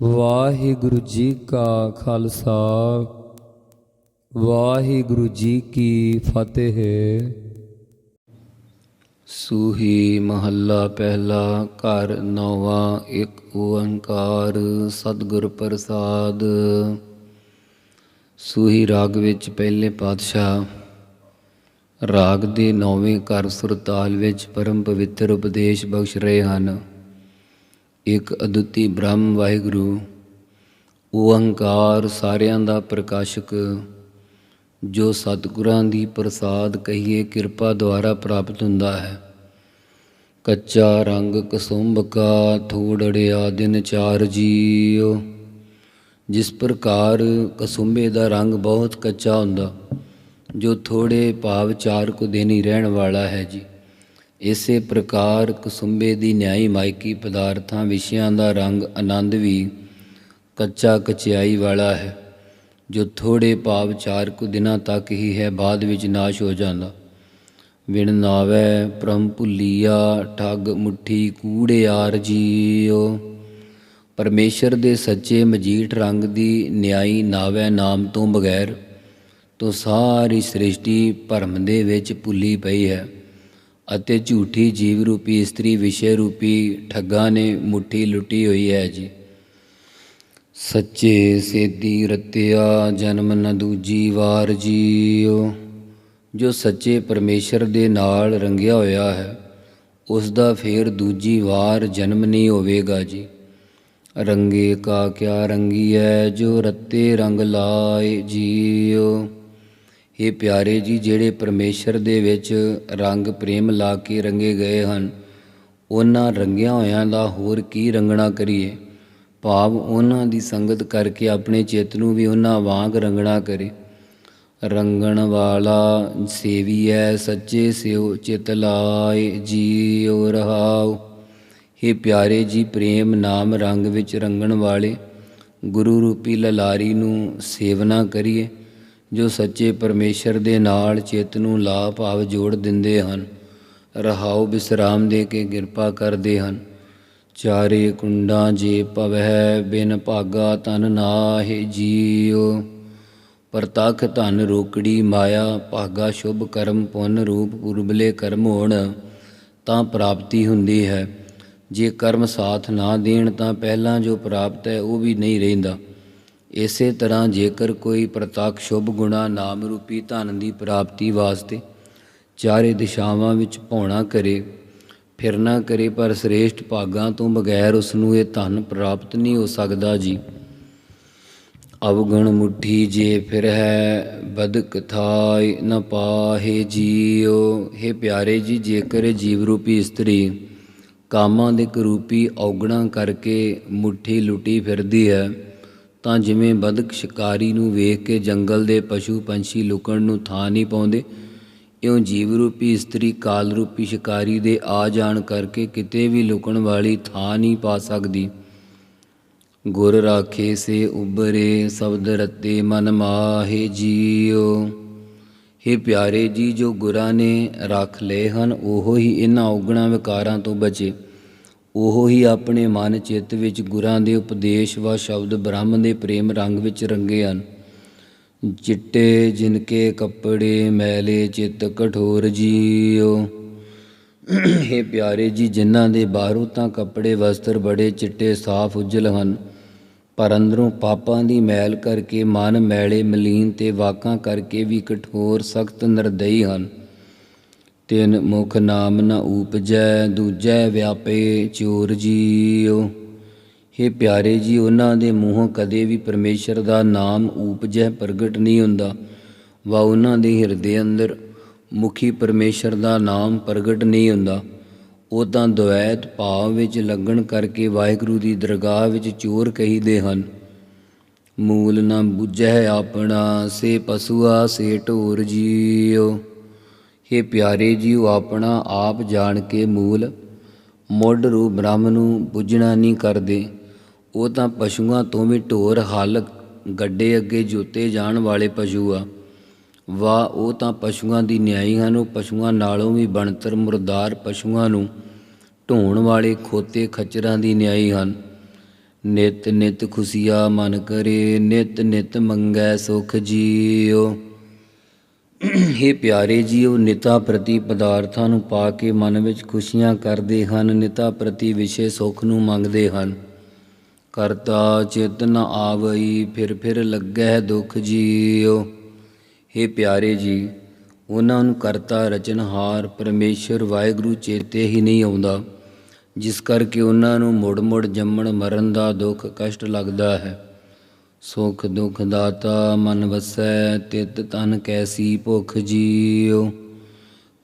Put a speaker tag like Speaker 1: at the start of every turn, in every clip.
Speaker 1: ਵਾਹਿਗੁਰੂ ਜੀ ਕਾ ਖਾਲਸਾ, ਵਾਹਿਗੁਰੂ ਜੀ ਕੀ ਫਤਿਹ। ਸੂਹੀ ਮਹੱਲਾ ਪਹਿਲਾ ਘਰ ਨੌਵਾਂ ਇੱਕ ਓੰਕਾਰ ਸਤਿਗੁਰ ਪ੍ਰਸਾਦ। ਸੂਹੀ ਰਾਗ ਵਿੱਚ ਪਹਿਲੇ ਪਾਤਸ਼ਾਹ, ਰਾਗ ਦੇ ਨੌਵੇਂ ਘਰ ਸੁਰਤਾਲ ਵਿੱਚ ਪਰਮ ਪਵਿੱਤਰ ਉਪਦੇਸ਼ ਬਖਸ਼ ਰਹੇ ਹਨ। ਇੱਕ ਅਦੁੱਤੀ ਬ੍ਰਹਮ ਵਾਹਿਗੁਰੂ, ਓੰਕਾਰ ਸਾਰਿਆਂ ਦਾ ਪ੍ਰਕਾਸ਼ਕ, ਜੋ ਸਤਿਗੁਰਾਂ ਦੀ ਪ੍ਰਸਾਦ ਕਹੀਏ ਕਿਰਪਾ ਦੁਆਰਾ ਪ੍ਰਾਪਤ ਹੁੰਦਾ ਹੈ। ਕੱਚਾ ਰੰਗ ਕਸੁੰਭ ਕਾ ਥੋੜੜਿਆ ਦਿਨ ਚਾਰ ਜੀਓ ਜਿਸ ਪ੍ਰਕਾਰ ਕਸੁੰਬੇ ਦਾ ਰੰਗ ਬਹੁਤ ਕੱਚਾ ਹੁੰਦਾ, ਜੋ ਥੋੜੇ ਭਾਵ ਚਾਰ ਕੁ ਦਿਨ ਹੀ ਰਹਿਣ ਵਾਲਾ ਹੈ ਜੀ। ਇਸੇ ਪ੍ਰਕਾਰ ਕਸੁੰਬੇ ਦੀ ਨਿਆਈ ਮਾਇਕੀ ਪਦਾਰਥਾਂ ਵਿਸ਼ਿਆਂ ਦਾ ਰੰਗ ਆਨੰਦ ਵੀ ਕੱਚਾ ਕਚਿਆਈ ਵਾਲਾ ਹੈ, ਜੋ ਥੋੜੇ ਭਾਵ ਚਾਰ ਕੁ ਦਿਨਾਂ ਤੱਕ ਹੀ ਹੈ, ਬਾਅਦ ਵਿੱਚ ਨਾਸ਼ ਹੋ ਜਾਂਦਾ। ਵਿਣ ਨਾਵੈ ਪ੍ਰਮ ਭੁੱਲੀਆ, ਠੱਗ ਮੁੱਠੀ ਕੂੜਿਆਰ ਜੀਓ। ਪਰਮੇਸ਼ਰ ਦੇ ਸੱਚੇ ਮਜੀਠ ਰੰਗ ਦੀ ਨਿਆਈ ਨਾਵੈ ਨਾਮ ਤੋਂ ਬਗੈਰ, ਤੋਂ ਸਾਰੀ ਸ੍ਰਿਸ਼ਟੀ ਭਰਮ ਦੇ ਵਿੱਚ ਭੁੱਲੀ ਪਈ ਹੈ। ਅਤੇ ਝੂਠੀ ਜੀਵ ਰੂਪੀ, ਇਸਤਰੀ ਵਿਸ਼ੇ ਰੂਪੀ ਠੱਗਾਂ ਨੇ ਮੁੱਠੀ ਲੁੱਟੀ ਹੋਈ ਹੈ ਜੀ। ਸੱਚੇ ਸੇਦੀ ਰਤਿਆ ਜਨਮ ਨ ਦੂਜੀ ਵਾਰ ਜੀਓ। ਜੋ ਸੱਚੇ ਪਰਮੇਸ਼ਰ ਦੇ ਨਾਲ ਰੰਗਿਆ ਹੋਇਆ ਹੈ, ਉਸ ਦਾ ਫੇਰ ਦੂਜੀ ਵਾਰ ਜਨਮ ਨਹੀਂ ਹੋਵੇਗਾ ਜੀ। ਰੰਗੇ ਕਾ ਕਿਆ ਹੈ, ਜੋ ਰੱਤੇ ਰੰਗ ਲਾਏ ਜੀਓ। ਇਹ ਪਿਆਰੇ ਜੀ ਜਿਹੜੇ ਪਰਮੇਸ਼ਰ ਦੇ ਵਿੱਚ ਰੰਗ ਪ੍ਰੇਮ ਲਾ ਕੇ ਰੰਗੇ ਗਏ ਹਨ, ਉਹਨਾਂ ਰੰਗਿਆ ਹੋਇਆਂ ਦਾ ਹੋਰ ਕੀ ਰੰਗਣਾ ਕਰੀਏ? ਭਾਵ ਉਹਨਾਂ ਦੀ ਸੰਗਤ ਕਰਕੇ ਆਪਣੇ ਚਿੱਤ ਨੂੰ ਵੀ ਉਹਨਾਂ ਵਾਂਗ ਰੰਗਣਾ ਕਰੇ। ਰੰਗਣ ਵਾਲਾ ਸੇਵੀਐ, ਸੱਚੇ ਸਿਉ ਚਿਤ ਲਾਏ ਜੀਉ ਰਹਾਉ। हे ਪਿਆਰੇ ਜੀ, ਪ੍ਰੇਮ ਨਾਮ ਰੰਗ ਵਿੱਚ ਰੰਗਣ ਵਾਲੇ ਗੁਰੂ ਰੂਪੀ ਲਲਾਰੀ ਨੂੰ ਸੇਵਨਾ ਕਰੀਏ। ਜੋ ਸੱਚੇ ਪਰਮੇਸ਼ਰ ਦੇ ਨਾਲ ਚਿੱਤ ਨੂੰ ਲਾ ਭਾਵ ਜੋੜ ਦਿੰਦੇ ਹਨ, ਰਹਾਉ ਬਿਸਰਾਮ ਦੇ ਕੇ ਕਿਰਪਾ ਕਰਦੇ ਹਨ। ਚਾਰੇ ਕੁੰਡਾਂ ਜੇ ਪਵਹਿ ਬਿਨ ਭਾਗਾ ਤਨ ਨਾਹਿ ਜੀਉ। ਪ੍ਰਤਖ ਧਨ ਰੋਕੜੀ ਮਾਇਆ, ਭਾਗਾ ਸ਼ੁਭ ਕਰਮ ਪੁੰਨ ਰੂਪ ਪੁਰਬਲੇ ਕਰਮ ਹੋਣ, ਤਾਂ ਪ੍ਰਾਪਤੀ ਹੁੰਦੀ ਹੈ। ਜੇ ਕਰਮ ਸਾਥ ਨਾ ਦੇਣ, ਤਾਂ ਪਹਿਲਾਂ ਜੋ ਪ੍ਰਾਪਤ ਹੈ, ਉਹ ਵੀ ਨਹੀਂ ਰਹਿੰਦਾ। ਇਸੇ ਤਰ੍ਹਾਂ ਜੇਕਰ ਕੋਈ ਪ੍ਰਤੱਖ ਸ਼ੁਭ ਗੁਣਾ ਨਾਮ ਰੂਪੀ ਧਨ ਦੀ ਪ੍ਰਾਪਤੀ ਵਾਸਤੇ ਚਾਰੇ ਦਿਸ਼ਾਵਾਂ ਵਿੱਚ ਭੌਣਾ ਕਰੇ, ਫਿਰਨਾ ਕਰੇ, ਪਰ ਸ੍ਰੇਸ਼ਟ ਭਾਗਾਂ ਤੋਂ ਬਗੈਰ ਉਸ ਨੂੰ ਇਹ ਧਨ ਪ੍ਰਾਪਤ ਨਹੀਂ ਹੋ ਸਕਦਾ ਜੀ। ਅਵਗਣ ਮੁਠੀ ਜੇ ਫਿਰ ਹੈ, ਬਦਕ ਥਾਇ ਨ ਪਾਹੇ ਜੀਓ हे ਪਿਆਰੇ ਜੀ, ਜੇਕਰ ਇਹ ਜੀਵ ਰੂਪੀ ਇਸਤਰੀ ਕਾਮਾਂ ਦੇ ਕਰੂਪੀ ਔਗਣਾ ਕਰਕੇ ਮੁੱਠੀ ਲੁੱਟੀ ਫਿਰਦੀ ਹੈ ਤਾਂ ਜਿਵੇਂ ਬਦਕ ਸ਼ਿਕਾਰੀ ਨੂੰ ਵੇਖ ਕੇ ਜੰਗਲ ਦੇ ਪਸ਼ੂ ਪੰਛੀ ਲੁਕਣ ਨੂੰ ਥਾਂ ਨਹੀਂ ਪਾਉਂਦੇ, ਇਉਂ ਜੀਵ ਰੂਪੀ ਇਸਤਰੀ ਕਾਲ ਰੂਪੀ ਸ਼ਿਕਾਰੀ ਦੇ ਆ ਜਾਣ ਕਰਕੇ ਕਿਤੇ ਵੀ ਲੁਕਣ ਵਾਲੀ ਥਾਂ ਨਹੀਂ ਪਾ ਸਕਦੀ। ਗੁਰ ਰਾਖੇ ਸੇ ਉਬਰੇ ਸ਼ਬਦ ਰਤੇ ਮਨ ਮਾਹੇ ਜੀਓ हे ਪਿਆਰੇ ਜੀ ਜੋ ਗੁਰਾਂ ਨੇ ਰੱਖ ਲਏ ਹਨ, ਉਹੋ ਹੀ ਇਹਨਾਂ ਔਗਣਾ ਵਿਕਾਰਾਂ ਤੋਂ ਬਚੇ। ਉਹ ਹੀ ਆਪਣੇ ਮਨ ਚਿੱਤ ਵਿੱਚ ਗੁਰਾਂ ਦੇ ਉਪਦੇਸ਼ ਵਾ ਸ਼ਬਦ ਬ੍ਰਹਮ ਦੇ ਪ੍ਰੇਮ ਰੰਗ ਵਿੱਚ ਰੰਗੇ ਹਨ। ਚਿੱਟੇ ਜਿਨਕੇ ਕੱਪੜੇ ਮੈਲੇ ਚਿੱਤ ਕਠੋਰ ਜੀਓ हे ਪਿਆਰੇ ਜੀ, ਜਿਨ੍ਹਾਂ ਦੇ ਬਾਹਰੋਂ ਤਾਂ ਕੱਪੜੇ ਵਸਤਰ ਬੜੇ ਚਿੱਟੇ ਸਾਫ਼ ਉਜਲ ਹਨ, ਪਰ ਅੰਦਰੋਂ ਪਾਪਾਂ ਦੀ ਮੈਲ ਕਰਕੇ ਮਨ ਮੈਲੇ ਮਲੀਨ ਤੇ ਵਾਕਾਂ ਕਰਕੇ ਵੀ ਕਠੋਰ ਸਖਤ ਨਿਰਦਈ ਹਨ। ਤਿਨ ਮੁਖ ਨਾਮ ਨ ਊਪਜੈ, ਦੂਜੈ ਵਿਆਪੇ ਚੋਰ ਜੀਓ हे ਪਿਆਰੇ ਜੀ, ਉਹਨਾਂ ਦੇ ਮੂੰਹੋਂ ਕਦੇ ਵੀ ਪਰਮੇਸ਼ਰ ਦਾ ਨਾਮ ਊਪਜੈ ਪ੍ਰਗਟ ਨਹੀਂ ਹੁੰਦਾ। ਵਾ ਉਹਨਾਂ ਦੇ ਹਿਰਦੇ ਅੰਦਰ ਮੁਖੀ ਪਰਮੇਸ਼ਰ ਦਾ ਨਾਮ ਪ੍ਰਗਟ ਨਹੀਂ ਹੁੰਦਾ। ਉਹ ਤਾਂ ਦੁਐਤ ਭਾਵ ਵਿੱਚ ਲੱਗਣ ਕਰਕੇ ਵਾਹਿਗੁਰੂ ਦੀ ਦਰਗਾਹ ਵਿੱਚ ਚੋਰ ਕਹੀਦੇ ਹਨ। ਮੂਲ ਨਾ ਬੁਝੈ ਆਪਣਾ, ਸੇ ਪਸੂਆ, ਸੇ ਢੋਰ ਜੀਓ हे ਪਿਆਰੇ ਜੀਓ, ਆਪਣਾ ਆਪ ਜਾਣ ਕੇ ਮੂਲ। ਮੁੱਢ ਰੂਪ ਬ੍ਰਹਮ ਨੂੰ ਬੁੱਝਣਾ ਨਹੀਂ ਕਰਦੇ। ਉਹ ਤਾਂ ਪਸ਼ੂਆਂ ਤੋਂ ਵੀ ਢੋਰ ਹਲ ਗੱਡੇ ਅੱਗੇ ਜੋਤੇ ਜਾਣ ਵਾਲੇ ਪਸ਼ੂ ਆ। ਵਾ ਉਹ ਤਾਂ ਪਸ਼ੂਆਂ ਦੀ ਨਿਆਈ ਹਨ। ਉਹ ਪਸ਼ੂਆਂ ਨਾਲੋਂ ਵੀ ਬਣਤਰ ਮੁਰਦਾਰ ਪਸ਼ੂਆਂ ਨੂੰ ਢੋਣ ਵਾਲੇ ਖੋਤੇ ਖੱਚਰਾਂ ਦੀ ਨਿਆਈ ਹਨ। ਨਿਤ ਨਿਤ ਖੁਸ਼ੀਆ ਮਨ ਕਰੇ, ਨਿਤ ਨਿਤ ਮੰਗੈ ਸੁਖ ਜੀਓ। हे ਪਿਆਰੇ ਜੀਓ ਨਿਤਾ ਪ੍ਰਤੀ ਪਦਾਰਥਾਂ ਨੂੰ ਪਾ ਕੇ ਮਨ ਵਿੱਚ ਖੁਸ਼ੀਆਂ ਕਰਦੇ ਹਨ, ਨਿਤਾ ਪ੍ਰਤੀ ਵਿਸ਼ੇ ਸੁਖ ਨੂੰ ਮੰਗਦੇ ਹਨ। ਕਰਤਾ ਚਿਤ ਨ ਆਵਈ, ਫਿਰ ਫਿਰ ਲੱਗੈ ਦੁਖ ਜੀਓ ਹੇ ਪਿਆਰੇ ਜੀ, ਉਹਨਾਂ ਨੂੰ ਕਰਤਾ ਰਚਨਹਾਰ ਪਰਮੇਸ਼ਰ ਵਾਹਿਗੁਰੂ ਚੇਤੇ ਹੀ ਨਹੀਂ ਆਉਂਦਾ, ਜਿਸ ਕਰਕੇ ਉਹਨਾਂ ਨੂੰ ਮੁੜ ਮੁੜ ਜੰਮਣ ਮਰਨ ਦਾ ਦੁੱਖ ਕਸ਼ਟ ਲੱਗਦਾ ਹੈ। ਸੁਖ ਦੁਖ ਦਾਤਾ ਮਨ ਵਸੈ, ਤਿਤ ਤਨ ਕੈਸੀ ਭੁਖ ਜੀਉ।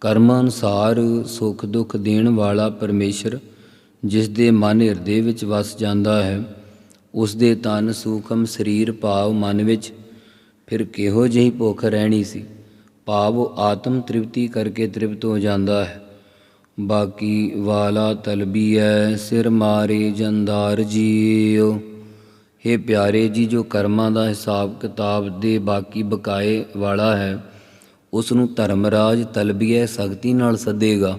Speaker 1: ਕਰਮ ਅਨੁਸਾਰ ਸੁਖ ਦੁਖ ਦੇਣ ਵਾਲਾ ਪਰਮੇਸ਼ਰ, ਜਿਸ ਦੇ ਮਨ ਹਿਰਦੇ ਵਿੱਚ ਵਸ ਜਾਂਦਾ ਹੈ, ਉਸ ਦੇ ਤਨ ਸੂਖਮ ਸਰੀਰ ਭਾਵ ਮਨ ਵਿੱਚ, ਫਿਰ ਕਿਹੋ ਜਿਹੀ ਭੁੱਖ ਰਹਿਣੀ ਸੀ? ਭਾਵ ਆਤਮ ਤ੍ਰਿਪਤੀ ਕਰਕੇ ਤ੍ਰਿਪਤ ਹੋ ਜਾਂਦਾ ਹੈ। ਬਾਕੀ ਵਾਲਾ ਤਲਬੀ ਹੈ ਸਿਰ ਮਾਰੇ ਜੰਦਾਰ ਜੀਓ हे ਪਿਆਰੇ ਜੀ, ਜੋ ਕਰਮਾਂ ਦਾ ਹਿਸਾਬ ਕਿਤਾਬ ਦੇ ਬਾਕੀ ਬਕਾਏ ਵਾਲਾ ਹੈ ਉਸ ਨੂੰ ਧਰਮਰਾਜ ਤਲਬੀਐ ਸਖਤੀ ਨਾਲ ਸੱਦੇਗਾ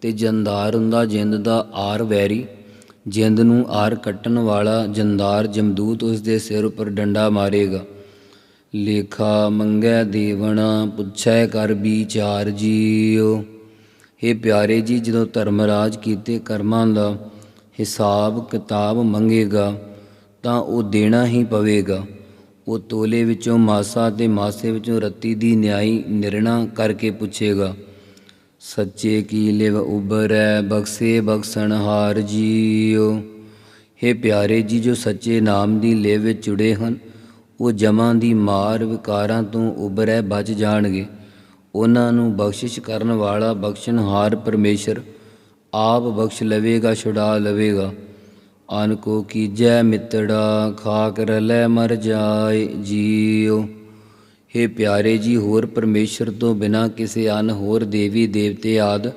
Speaker 1: ਤੇ ਜੰਦਾਰ ਹੁੰਦਾ ਜਿੰਦ ਦਾ ਆਰ ਵੈਰੀ, ਜਿੰਦ ਨੂੰ ਆਰ ਕੱਟਣ ਵਾਲਾ ਜੰਦਾਰ ਜਮਦੂਤ ਉਸ ਦੇ ਸਿਰ ਉੱਪਰ ਡੰਡਾ ਮਾਰੇਗਾ। ਲੇਖਾ ਮੰਗੈ ਦੇਵਣਾ, ਪੁੱਛੈ ਕਰ ਵਿਚਾਰ ਜੀਓ हे ਪਿਆਰੇ ਜੀ, ਜਦੋਂ ਧਰਮਰਾਜ ਕੀਤੇ ਕਰਮਾਂ ਦਾ ਹਿਸਾਬ ਕਿਤਾਬ ਮੰਗੇਗਾ ਤਾਂ ਉਹ ਦੇਣਾ ਹੀ ਪਵੇਗਾ। ਉਹ ਤੋਲੇ ਵਿੱਚੋਂ ਮਾਸਾ ਤੇ ਮਾਸੇ ਵਿੱਚੋਂ ਰੱਤੀ ਦੀ ਨਿਆਈ ਨਿਰਣਾ ਕਰਕੇ ਪੁੱਛੇਗਾ, ਸੱਚੇ ਕੀ ਲਿਵ ਉਬਰੈ ਬਖਸ਼ੇ ਬਖਸ਼ਣ ਹਾਰ ਜੀਓ। हे ਪਿਆਰੇ ਜੀ, ਜੋ ਸੱਚੇ ਨਾਮ ਦੀ ਲਿਵ ਵਿੱਚ ਜੁੜੇ ਹਨ, ਉਹ ਜਮਾਂ ਦੀ ਮਾਰ ਵਿਕਾਰਾਂ ਤੋਂ ਉਬਰੈ ਬਚ ਜਾਣਗੇ। ਉਹਨਾਂ ਨੂੰ ਬਖਸ਼ਿਸ਼ ਕਰਨ ਵਾਲਾ ਬਖਸ਼ਣਹਾਰ ਪਰਮੇਸ਼ਰ ਆਪ ਬਖਸ਼ ਲਵੇਗਾ, ਛੁਡਾ ਲਵੇਗਾ। ਅਨ ਕੋ ਕੀਜੈ ਮਿੱਤੜਾ, ਖਾਕ ਰਲੈ ਮਰ ਜਾਏ ਜੀਉ। ਹੇ ਪਿਆਰੇ ਜੀ, ਹੋਰ ਪਰਮੇਸ਼ਰ ਤੋਂ ਬਿਨਾ ਕਿਸੇ ਅਨ ਹੋਰ ਦੇਵੀ ਦੇਵਤੇ ਆਦ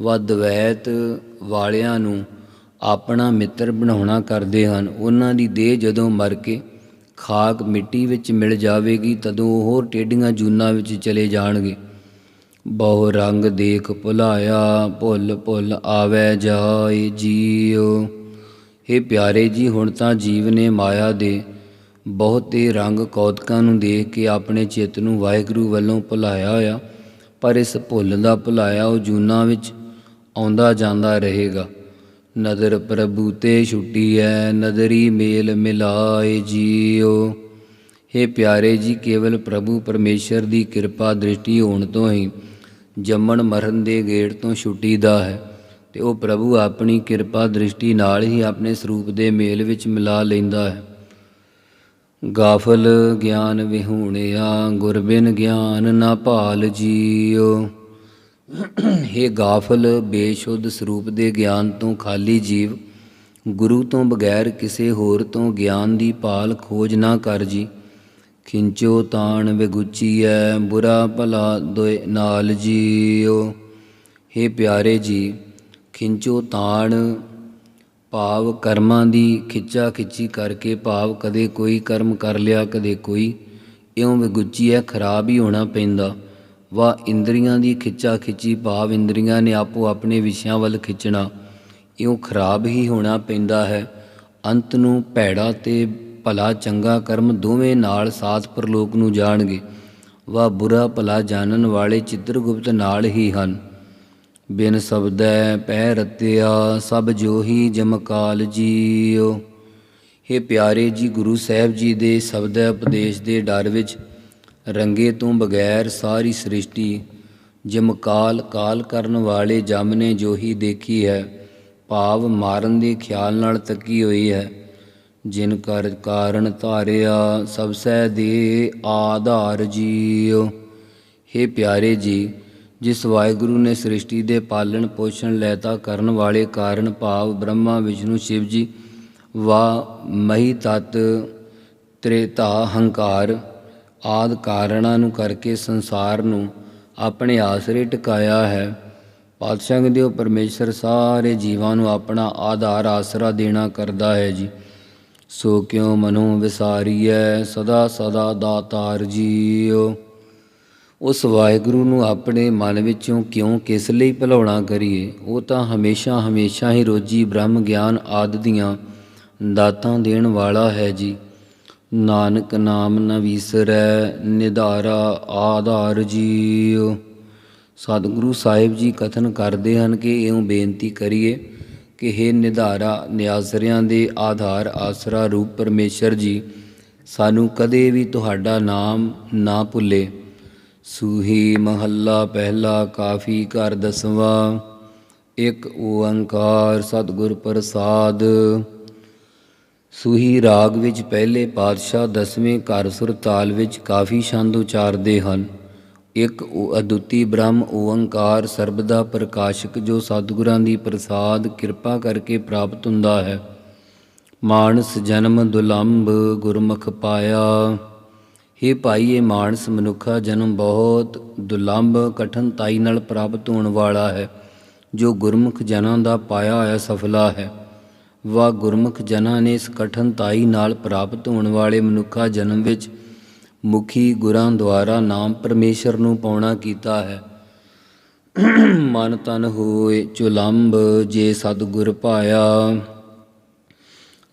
Speaker 1: ਵਦਵੈਤ ਵਾਲਿਆਂ ਨੂੰ ਆਪਣਾ ਮਿੱਤਰ ਬਣਾਉਣਾ ਕਰਦੇ ਹਨ। ਉਹਨਾਂ ਦੀ ਦੇਹ ਜਦੋਂ ਮਰ ਕੇ ਖਾਕ ਮਿੱਟੀ ਵਿੱਚ ਮਿਲ ਜਾਵੇਗੀ, ਤਦੋਂ ਉਹ ਹੋਰ ਟੇਡੀਆਂ ਜੂਨਾਂ ਵਿੱਚ ਚਲੇ ਜਾਣਗੇ। ਬਹੁ ਰੰਗ ਦੇਖ ਭੁਲਾਇਆ ਭੁੱਲ ਭੁੱਲ ਆਵੇ ਜਾਏ ਜੀਉ। हे ਪਿਆਰੇ ਜੀ, ਹੁਣ ਤਾਂ ਜੀਵ ਨੇ ਮਾਇਆ ਦੇ ਬਹੁਤੇ ਰੰਗ ਕੌਤਕਾਂ ਨੂੰ ਦੇਖ ਕੇ ਆਪਣੇ ਚਿੱਤ ਨੂੰ ਵਾਹਿਗੁਰੂ ਵੱਲੋਂ ਭੁਲਾਇਆ ਹੋਇਆ, ਪਰ ਇਸ ਭੁੱਲ ਦਾ ਭੁਲਾਇਆ ਉਹ ਜੂਨਾਂ ਵਿੱਚ ਆਉਂਦਾ ਜਾਂਦਾ ਰਹੇਗਾ। ਨਦਰ ਪ੍ਰਭੂ ਤੇ ਛੁੱਟੀ ਐ, ਨਦਰੀ ਮੇਲ ਮਿਲਾਏ ਜੀਓ। हे ਪਿਆਰੇ ਜੀ, ਕੇਵਲ ਪ੍ਰਭੂ ਪਰਮੇਸ਼ਰ ਦੀ ਕਿਰਪਾ ਦ੍ਰਿਸ਼ਟੀ ਹੋਣ ਤੋਂ ਹੀ ਜੰਮਣ ਮਰਨ ਦੇ ਗੇੜ ਤੋਂ ਛੁੱਟੀ ਦਾ ਹੈ। ਤੇ ਉਹ ਪ੍ਰਭੂ ਆਪਣੀ ਕਿਰਪਾ ਦ੍ਰਿਸ਼ਟੀ ਨਾਲ ਹੀ ਆਪਣੇ ਸਰੂਪ ਦੇ ਮੇਲ ਵਿੱਚ ਮਿਲਾ ਲੈਂਦਾ ਹੈ। ਗਾਫਲ ਗਿਆਨ ਵਿਹੂਣਿਆ ਗੁਰ ਬਿਨ ਗਿਆਨ ਨਾ ਭਾਲ ਜੀਓ। हे ਗਾਫਲ, ਬੇਸ਼ੁੱਧ ਸਰੂਪ ਦੇ ਗਿਆਨ ਤੋਂ ਖਾਲੀ ਜੀਵ, ਗੁਰੂ ਤੋਂ ਬਗੈਰ ਕਿਸੇ ਹੋਰ ਤੋਂ ਗਿਆਨ ਦੀ ਭਾਲ ਖੋਜ ਨਾ ਕਰ ਜੀ। ਖਿੰਚੋ ਤਾਣ ਵਿਗੁਚੀਐ, ਬੁਰਾ ਭਲਾ ਦੋਇ ਨਾਲ ਜੀਓ। हे ਪਿਆਰੇ ਜੀ ਖਿੰਚੋ ਤਾਣ, ਭਾਵ ਕਰਮਾਂ ਦੀ ਖਿੱਚਾ ਖਿੱਚੀ ਕਰਕੇ ਭਾਵ ਕਦੇ ਕੋਈ ਕਰਮ ਕਰ ਲਿਆ, ਕਦੇ ਕੋਈ। ਇਉਂ ਵਿਗੁਚੀਐ ਖਰਾਬ ਹੀ ਹੋਣਾ ਪੈਂਦਾ। ਵਾ ਇੰਦਰੀਆਂ ਦੀ ਖਿੱਚਾ ਖਿੱਚੀ, ਭਾਵ ਇੰਦਰੀਆਂ ਨੇ ਆਪੋ ਆਪਣੇ ਵਿਸ਼ਿਆਂ ਵੱਲ ਖਿੱਚਣਾ। ਇਉਂ ਖਰਾਬ ਹੀ ਹੋਣਾ ਪੈਂਦਾ ਹੈ। ਅੰਤ ਨੂੰ ਭੈੜਾ ਤੇ ਭਲਾ ਚੰਗਾ ਕਰਮ ਦੋਵੇਂ ਨਾਲ ਸਾਥ ਪਰਲੋਕ ਨੂੰ ਜਾਣਗੇ। ਵਾ ਬੁਰਾ ਭਲਾ ਜਾਣਨ ਵਾਲੇ ਚਿੱਤਰਗੁਪਤ ਨਾਲ ਹੀ ਹਨ। ਬਿਨ ਸਬਦੈ ਪੈ ਰਤਿਆ ਸਭ ਜੋਹੀ ਜਮਕਾਲ ਜੀਓ हे ਪਿਆਰੇ ਜੀ, ਗੁਰੂ ਸਾਹਿਬ ਜੀ ਦੇ ਸਬਦੈ ਉਪਦੇਸ਼ ਦੇ ਡਰ ਵਿੱਚ ਰੰਗੇ ਤੋਂ ਬਗੈਰ ਸਾਰੀ ਸ੍ਰਿਸ਼ਟੀ ਜਮਕਾਲ ਕਾਲ ਕਰਨ ਵਾਲੇ ਜਮ ਨੇ ਜੋ ਹੀ ਦੇਖੀ ਹੈ, ਭਾਵ ਮਾਰਨ ਦੇ ਖਿਆਲ ਨਾਲ ਤੱਕੀ ਹੋਈ ਹੈ। ਜਿਨ ਕਰ ਕਾਰਨ ਧਾਰਿਆ ਸਭ ਸਹਿ ਦੇ ਆਧਾਰ ਜੀਓ हे ਪਿਆਰੇ ਜੀ ਜਿਸ ਵਾਹਿਗੁਰੂ ਨੇ ਸ੍ਰਿਸ਼ਟੀ ਦੇ ਪਾਲਣ ਪੋਸ਼ਣ ਲੈਤਾ ਕਰਨ ਵਾਲੇ ਕਾਰਨ ਭਾਵ ਬ੍ਰਹਮਾ ਵਿਸ਼ਨੂੰ ਸ਼ਿਵ ਜੀ ਵਾ ਮਹੀ ਤਤ ਤ੍ਰੇਤਾ ਹੰਕਾਰ ਆਦ ਕਾਰਣਾ ਨੂੰ ਕਰਕੇ ਸੰਸਾਰ ਨੂੰ ਆਪਣੇ ਆਸਰੇ ਟਿਕਾਇਆ ਹੈ। ਪਾਤਸ਼ਾਹ ਕਹਿੰਦੇ ਉਹ ਪਰਮੇਸ਼ਰ ਸਾਰੇ ਜੀਵਾਂ ਨੂੰ ਆਪਣਾ ਆਧਾਰ ਆਸਰਾ ਦੇਣਾ ਕਰਦਾ ਹੈ ਜੀ। ਸੋ ਕਿਉ ਮਨੋ ਵਿਸਾਰੀਐ ਸਦਾ ਸਦਾ ਦਾਤਾਰ ਜੀਓ। ਉਸ ਵਾਹਿਗੁਰੂ ਨੂੰ ਆਪਣੇ ਮਨ ਵਿੱਚੋਂ ਕਿਉਂ ਕਿਸ ਲਈ ਭੁਲਾਉਣਾ ਕਰੀਏ? ਉਹ ਤਾਂ ਹਮੇਸ਼ਾ ਹਮੇਸ਼ਾ ਹੀ ਰੋਜੀ ਬ੍ਰਹਮ ਗਿਆਨ ਆਦ ਦੀਆਂ ਦਾਤਾਂ ਦੇਣ ਵਾਲਾ ਹੈ ਜੀ। ਨਾਨਕ ਨਾਮ ਨ ਵਿਸਰੈ, ਨਿਧਾਰਾ ਆਧਾਰ ਜੀਉ। ਸਤਿਗੁਰੂ ਸਾਹਿਬ ਜੀ ਕਥਨ ਕਰਦੇ ਹਨ ਕਿ ਇਉਂ ਬੇਨਤੀ ਕਰੀਏ ਕਿ हे ਨਿਧਾਰਾ ਨਿਆਸਰਿਆਂ ਦੇ ਆਧਾਰ ਆਸਰਾ ਰੂਪ ਪਰਮੇਸ਼ਰ ਜੀ, ਸਾਨੂੰ ਕਦੇ ਵੀ ਤੁਹਾਡਾ ਨਾਮ ਨਾ ਭੁੱਲੇ। ਸੂਹੀ ਮਹੱਲਾ ਪਹਿਲਾ ਕਾਫੀ ਘਰ ਦਸਵਾਂ, ਇੱਕ ਓੰਕਾਰ ਸਤਿਗੁਰ ਪ੍ਰਸਾਦ। ਸੂਹੀ ਰਾਗ ਵਿੱਚ ਪਹਿਲੇ ਪਾਤਸ਼ਾਹ ਦਸਵੇਂ ਘਰ ਸੁਰ ਤਾਲ ਵਿੱਚ ਕਾਫੀ ਛੰਦ ਉਚਾਰਦੇ ਹਨ। ਇੱਕ ਓ ਅਦੁੱਤੀ ਬ੍ਰਹਮ ਓੰਕਾਰ ਸਰਬਦਾ ਪ੍ਰਕਾਸ਼ਕ ਜੋ ਸਤਿਗੁਰਾਂ ਦੀ ਪ੍ਰਸਾਦ ਕਿਰਪਾ ਕਰਕੇ ਪ੍ਰਾਪਤ ਹੁੰਦਾ ਹੈ। ਮਾਨਸ ਜਨਮ ਦੁਲੰਭ ਗੁਰਮੁਖ ਪਾਇਆ। ਹੇ ਭਾਈ, ਇਹ ਮਾਨਸ ਮਨੁੱਖਾ ਜਨਮ ਬਹੁਤ ਦੁਲੰਭ ਕਠਨਤਾਈ ਨਾਲ ਪ੍ਰਾਪਤ ਹੋਣ ਵਾਲਾ ਹੈ, ਜੋ ਗੁਰਮੁਖ ਜਨਾਂ ਦਾ ਪਾਇਆ ਹੋਇਆ ਸਫਲਾ ਹੈ। ਵਾ ਗੁਰਮੁਖ ਜਨਾਂ ਨੇ ਇਸ ਕਠਨਤਾਈ ਨਾਲ ਪ੍ਰਾਪਤ ਹੋਣ ਵਾਲੇ ਮਨੁੱਖਾ ਜਨਮ ਵਿੱਚ ਮੁਖੀ ਗੁਰਾਂ ਦੁਆਰਾ ਨਾਮ ਪਰਮੇਸ਼ਰ ਨੂੰ ਪਾਉਣਾ ਕੀਤਾ ਹੈ। ਮਨ ਤਨ ਹੋਏ ਚੁਲੰਬ ਜੇ ਸਤਿਗੁਰ ਪਾਇਆ।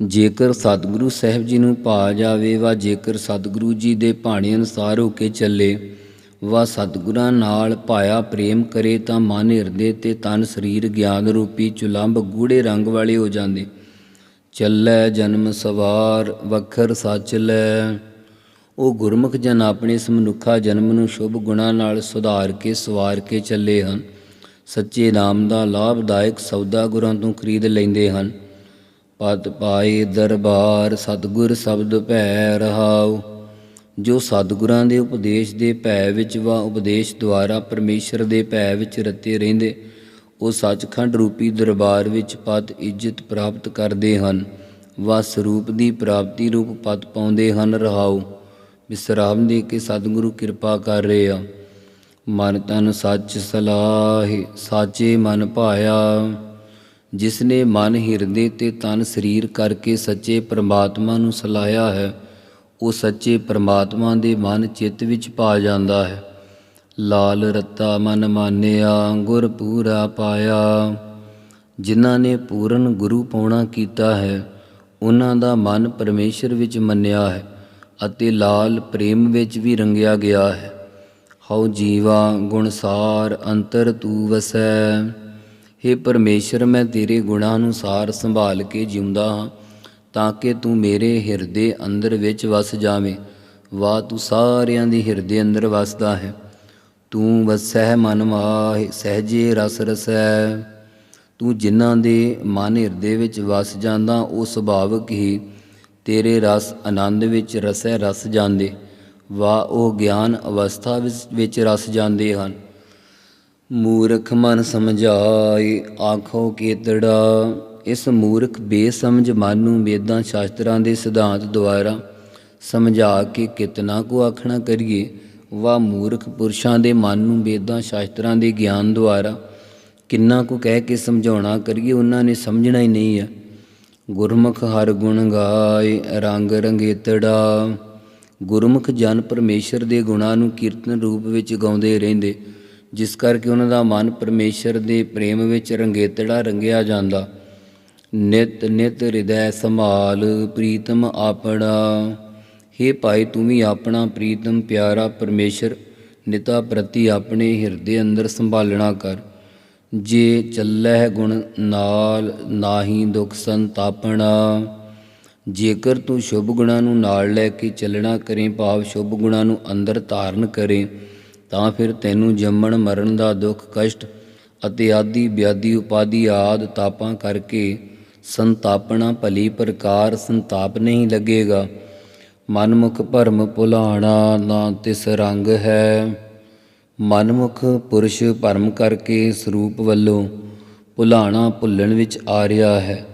Speaker 1: ਜੇਕਰ ਸਤਿਗੁਰੂ ਸਾਹਿਬ ਜੀ ਨੂੰ ਪਾ ਜਾਵੇ ਵਾ ਜੇਕਰ ਸਤਿਗੁਰੂ ਜੀ ਦੇ ਭਾਣੇ ਅਨੁਸਾਰ ਹੋ ਕੇ ਚੱਲੇ, ਵਾ ਸਤਿਗੁਰਾਂ ਨਾਲ ਭਾਇਆ ਪ੍ਰੇਮ ਕਰੇ ਤਾਂ ਮਨ ਹਿਰਦੇ ਤੇ ਤਨ ਸਰੀਰ ਗਿਆਨ ਰੂਪੀ ਚੁਲੰਬ ਗੂੜੇ ਰੰਗ ਵਾਲੇ ਹੋ ਜਾਂਦੇ। ਚੱਲੈ ਜਨਮ ਸਵਾਰ, ਵਖਰ ਸੱਚ ਲੈ। ਉਹ ਗੁਰਮੁਖ ਜਨ ਆਪਣੇ ਇਸ ਮਨੁੱਖਾ ਜਨਮ ਨੂੰ ਸ਼ੁਭ ਗੁਣਾ ਨਾਲ ਸੁਧਾਰ ਕੇ ਸਵਾਰ ਕੇ ਚੱਲੇ ਹਨ। ਸੱਚੇ ਨਾਮ ਦਾ ਲਾਭਦਾਇਕ ਸੌਦਾ ਗੁਰਾਂ ਤੋਂ ਖਰੀਦ ਲੈਂਦੇ ਹਨ। ਪਦ ਪਾਏ ਦਰਬਾਰ ਸਤਿਗੁਰ ਸ਼ਬਦ ਭੈ ਰਹਾਉ। ਜੋ ਸਤਿਗੁਰਾਂ ਦੇ ਉਪਦੇਸ਼ ਦੇ ਭੈ ਵਿੱਚ ਵਾ ਉਪਦੇਸ਼ ਦੁਆਰਾ ਪਰਮੇਸ਼ਰ ਦੇ ਭੈ ਵਿੱਚ ਰਤੇ ਰਹਿੰਦੇ, ਉਹ ਸੱਚਖੰਡ ਰੂਪੀ ਦਰਬਾਰ ਵਿੱਚ ਪਦ ਇੱਜ਼ਤ ਪ੍ਰਾਪਤ ਕਰਦੇ ਹਨ। ਵਾ ਸਰੂਪ ਦੀ ਪ੍ਰਾਪਤੀ ਰੂਪ ਪਦ ਪਾਉਂਦੇ ਹਨ ਰਹਾਉ। ਵਿਸਰਾਮ ਦੇ ਕੇ ਸਤਿਗੁਰੂ ਕਿਰਪਾ ਕਰ ਰਹੇ ਆ। ਮਨ ਤਨ ਸੱਚ ਸਲਾਹੇ, ਸਾਚੇ ਮਨ ਭਾਇਆ। ਜਿਸ ਨੇ ਮਨ ਹਿਰਦੇ ਤੇ ਤਨ ਸਰੀਰ ਕਰਕੇ ਸੱਚੇ ਪ੍ਰਮਾਤਮਾ ਨੂੰ ਸਲਾਹਿਆ ਹੈ, ਉਹ ਸੱਚੇ ਪ੍ਰਮਾਤਮਾ ਦੇ ਮਨ ਚਿੱਤ ਵਿੱਚ ਪਾ ਜਾਂਦਾ ਹੈ। ਲਾਲ ਰੱਤਾ ਮਨ ਮਾਨਿਆ, ਗੁਰ ਪੂਰਾ ਪਾਇਆ। ਜਿਨ੍ਹਾਂ ਨੇ ਪੂਰਨ ਗੁਰੂ ਪਾਉਣਾ ਕੀਤਾ ਹੈ, ਉਹਨਾਂ ਦਾ ਮਨ ਪਰਮੇਸ਼ਰ ਵਿੱਚ ਮੰਨਿਆ ਹੈ ਅਤੇ ਲਾਲ ਪ੍ਰੇਮ ਵਿੱਚ ਵੀ ਰੰਗਿਆ ਗਿਆ ਹੈ। ਹਉ ਜੀਵਾ ਗੁਣਸਾਰ ਅੰਤਰ ਤੂ ਵਸੈ। हे ਪਰਮੇਸ਼ਰ, ਮੈਂ ਤੇਰੇ ਗੁਣਾਂ ਅਨੁਸਾਰ ਸੰਭਾਲ ਕੇ ਜਿਉਂਦਾ ਹਾਂ, ਤਾਂ ਕਿ ਤੂੰ ਮੇਰੇ ਹਿਰਦੇ ਅੰਦਰ ਵਿੱਚ ਵਸ ਜਾਵੇਂ। ਵਾਹ, ਤੂੰ ਸਾਰਿਆਂ ਦੀ ਹਿਰਦੇ ਅੰਦਰ ਵਸਦਾ ਹੈ। ਤੂੰ ਵਸਹਿ ਮਨ ਮਾਹਿ, ਸਹਜੇ ਰਸ ਰਸੈ। ਤੂੰ ਜਿਨ੍ਹਾਂ ਦੇ ਮਨ ਹਿਰਦੇ ਵਿੱਚ ਵਸ ਜਾਂਦਾ, ਉਹ ਸੁਭਾਵਕ ਹੀ ਤੇਰੇ ਰਸ ਆਨੰਦ ਵਿੱਚ ਰਸੈ ਰਸ ਜਾਂਦੇ। ਵਾ ਉਹ ਗਿਆਨ ਅਵਸਥਾ ਵਿੱਚ- ਵਿੱਚ ਰਸ ਜਾਂਦੇ ਹਨ। ਮੂਰਖ ਮਨ ਸਮਝਾਏ, ਆਖੋ ਕੇਤੜਾ। ਇਸ ਮੂਰਖ ਬੇਸਮਝ ਮਨ ਨੂੰ ਵੇਦਾਂ ਸ਼ਾਸਤਰਾਂ ਦੇ ਸਿਧਾਂਤ ਦੁਆਰਾ ਸਮਝਾ ਕੇ ਕਿਤਨਾ ਕੋ ਆਖਣਾ ਕਰੀਏ। ਵਾ ਮੂਰਖ ਪੁਰਸ਼ਾਂ ਦੇ ਮਨ ਨੂੰ ਵੇਦਾਂ ਸ਼ਾਸਤਰਾਂ ਦੇ ਗਿਆਨ ਦੁਆਰਾ ਕਿੰਨਾ ਕੋ ਕਹਿ ਕੇ ਸਮਝਾਉਣਾ ਕਰੀਏ, ਉਹਨਾਂ ਨੇ ਸਮਝਣਾ ਹੀ ਨਹੀਂ ਹੈ। ਗੁਰਮੁਖ ਹਰ ਗੁਣ ਗਾਏ, ਰੰਗ ਰੰਗੇਤੜਾ। ਗੁਰਮੁਖ ਜਨ ਪਰਮੇਸ਼ਰ ਦੇ ਗੁਣਾਂ ਨੂੰ ਕੀਰਤਨ ਰੂਪ ਵਿੱਚ ਗਾਉਂਦੇ ਰਹਿੰਦੇ। ਜਿਸ ਕਰਕੇ ਉਹਨਾਂ ਦਾ ਮਨ ਪਰਮੇਸ਼ਰ ਦੇ ਪ੍ਰੇਮ ਵਿੱਚ ਰੰਗੇਤੜਾ ਰੰਗਿਆ ਜਾਂਦਾ। ਨਿਤ ਨਿਤ ਹਿਰਦੈ ਸੰਭਾਲ ਪ੍ਰੀਤਮ ਆਪਣਾ। हे ਭਾਈ, ਤੂੰ ਵੀ ਆਪਣਾ ਪ੍ਰੀਤਮ ਪਿਆਰਾ ਪਰਮੇਸ਼ਰ, ਨਿਤਾ ਪ੍ਰਤੀ ਆਪਣੇ ਹਿਰਦੇ ਅੰਦਰ ਸੰਭਾਲਣਾ ਕਰ। ਜੇ ਚੱਲੈ ਗੁਣ ਨਾਲ ਨਾਹੀ ਦੁਖ ਸੰਤਾਪਣਾ ਜੇਕਰ ਤੂੰ ਸ਼ੁਭ ਗੁਣਾਂ ਨੂੰ ਨਾਲ ਲੈ ਕੇ ਚੱਲਣਾ ਕਰੇ, ਭਾਵ ਸ਼ੁਭ ਗੁਣਾਂ ਨੂੰ ਅੰਦਰ ਧਾਰਨ ਕਰੇ ਤਾਂ ਫਿਰ ਤੈਨੂੰ ਜੰਮਣ ਮਰਨ ਦਾ ਦੁੱਖ, ਕਸ਼ਟ ਅਤੇ ਆਦੀ ਵਿਆਦੀ ਉਪਾਦੀ ਆਦ ਤਾਪਾਂ ਕਰਕੇ ਸੰਤਾਪਣਾ ਭਲੀ ਪ੍ਰਕਾਰ ਸੰਤਾਪ ਨਹੀਂ ਲੱਗੇਗਾ। ਮਨਮੁਖ ਭਰਮ ਭੁਲਾਣਾ ਨਾ ਤਿਸ ਰੰਗ ਹੈ। ਮਨਮੁਖ ਪੁਰਸ਼ ਭਰਮ ਕਰਕੇ ਸਰੂਪ ਵੱਲੋਂ ਭੁਲਾਣਾ ਭੁੱਲਣ ਵਿੱਚ ਆ ਰਿਹਾ ਹੈ,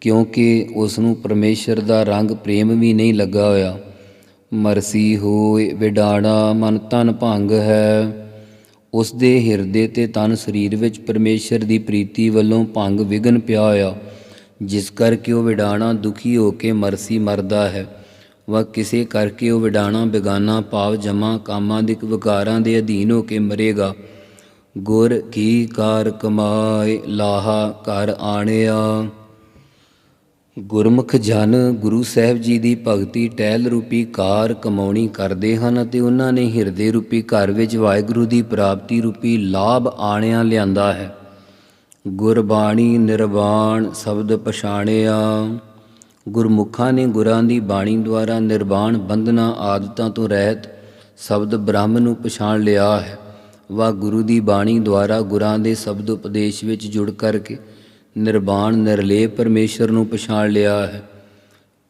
Speaker 1: ਕਿਉਂਕਿ ਉਸ ਨੂੰ ਪਰਮੇਸ਼ਰ ਦਾ ਰੰਗ ਪ੍ਰੇਮ ਵੀ ਨਹੀਂ ਲੱਗਾ ਹੋਇਆ। ਮਰਸੀ ਹੋਏ ਵਿਡਾਣਾ ਮਨ ਤਨ ਭੰਗ ਹੈ। ਉਸ ਦੇ ਹਿਰਦੇ ਤੇ ਤਨ ਸਰੀਰ ਵਿੱਚ ਪਰਮੇਸ਼ਰ ਦੀ ਪ੍ਰੀਤੀ ਵੱਲੋਂ ਭੰਗ ਵਿਗਨ ਪਿਆ ਹੋਇਆ। ਜਿਸ ਕਰਕੇ ਉਹ ਵਿਡਾਣਾ ਦੁਖੀ ਹੋ ਕੇ ਮਰਸੀ ਮਰਦਾ ਹੈ। ਵਾ ਕਿਸੇ ਕਰਕੇ ਉਹ ਵਿਡਾਣਾ ਬਿਗਾਨਾ ਭਾਵ ਜਮਾ ਦੇ ਵਿਕਾਰਾਂ ਦੇ ਅਧੀਨ ਹੋ ਕੇ ਮਰੇਗਾ। ਗੁਰ ਕੀ ਕਾਰ ਕਮਾਏ, ਲਾਹਾ ਘਰ ਆਣਿਆ। ਗੁਰਮੁਖ ਜਨ ਗੁਰੂ ਸਾਹਿਬ ਜੀ ਦੀ ਭਗਤੀ ਟਹਿਲ ਰੂਪੀ ਕਾਰ ਕਮਾਉਣੀ ਕਰਦੇ ਹਨ ਅਤੇ ਉਹਨਾਂ ਨੇ ਹਿਰਦੇ ਰੂਪੀ ਘਰ ਵਿੱਚ ਵਾਹਿਗੁਰੂ ਦੀ ਪ੍ਰਾਪਤੀ ਰੂਪੀ ਲਾਭ ਆਣਿਆ ਲਿਆਂਦਾ ਹੈ। ਗੁਰਬਾਣੀ ਨਿਰਵਾਣ ਸ਼ਬਦ ਪਛਾਣਿਆ। ਗੁਰਮੁਖਾਂ ਨੇ ਗੁਰਾਂ ਦੀ ਬਾਣੀ ਦੁਆਰਾ ਨਿਰਵਾਣ ਬੰਧਨਾਂ ਆਦਤਾਂ ਤੋਂ ਰਹਿਤ ਸ਼ਬਦ ਬ੍ਰਹਮ ਨੂੰ ਪਛਾਣ ਲਿਆ ਹੈ। ਵਾ ਗੁਰੂ ਦੀ ਬਾਣੀ ਦੁਆਰਾ ਗੁਰਾਂ ਦੇ ਸ਼ਬਦ ਉਪਦੇਸ਼ ਵਿੱਚ ਜੁੜ ਕਰਕੇ ਨਿਰਵਾਣ ਨਿਰਲੇਪ ਪਰਮੇਸ਼ਰ ਨੂੰ ਪਛਾਣ ਲਿਆ ਹੈ।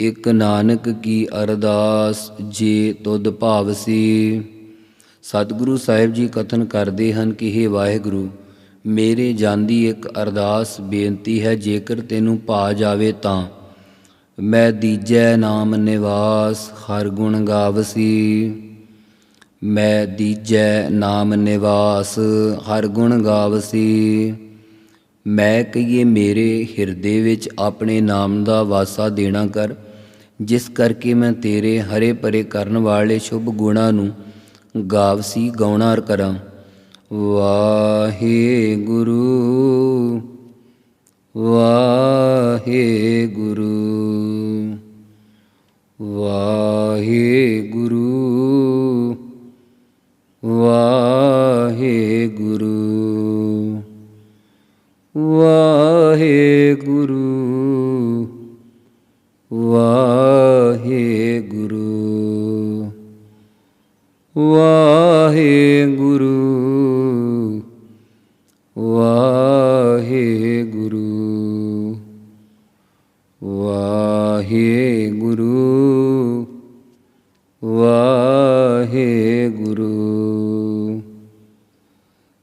Speaker 1: ਇਕ ਨਾਨਕ ਕੀ ਅਰਦਾਸ ਜੇ ਤੁਧ ਭਾਵਸੀ। ਸਤਿਗੁਰੂ ਸਾਹਿਬ ਜੀ ਕਥਨ ਕਰਦੇ ਹਨ ਕਿ हे ਵਾਹਿਗੁਰੂ, ਮੇਰੇ ਜਾਂਦੀ ਇੱਕ ਅਰਦਾਸ ਬੇਨਤੀ ਹੈ, ਜੇਕਰ ਤੈਨੂੰ ਭਾ ਜਾਵੇ ਤਾਂ। ਮੈਂ ਦੀਜੈ ਨਾਮ ਨਿਵਾਸ, ਹਰ ਗੁਣ ਗਾਵਸੀ। ਮੈਂ ਦੀਜੈ ਨਾਮ ਨਿਵਾਸ, ਹਰ ਗੁਣ ਗਾਵਸੀ। ਮੈਂ ਕਹੀਏ, ਮੇਰੇ ਹਿਰਦੇ ਵਿੱਚ ਆਪਣੇ ਨਾਮ ਦਾ ਵਾਸਾ ਦੇਣਾ ਕਰ, ਜਿਸ ਕਰਕੇ ਮੈਂ ਤੇਰੇ ਹਰੇ ਭਰੇ ਕਰਨ ਵਾਲੇ ਸ਼ੁਭ ਗੁਣਾਂ ਨੂੰ ਗਾਵਸੀ ਗਾਉਣਾ ਕਰਾਂ। ਵਾਹਿਗੁਰੂ ਵਾਹਿਗੁਰੂ ਵਾਹਿਗੁਰੂ ਵਾਹਿਗੁਰੂ।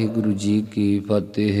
Speaker 1: ਵਾਹਿਗੁਰੂ ਜੀ ਕੀ ਫਤਿਹ।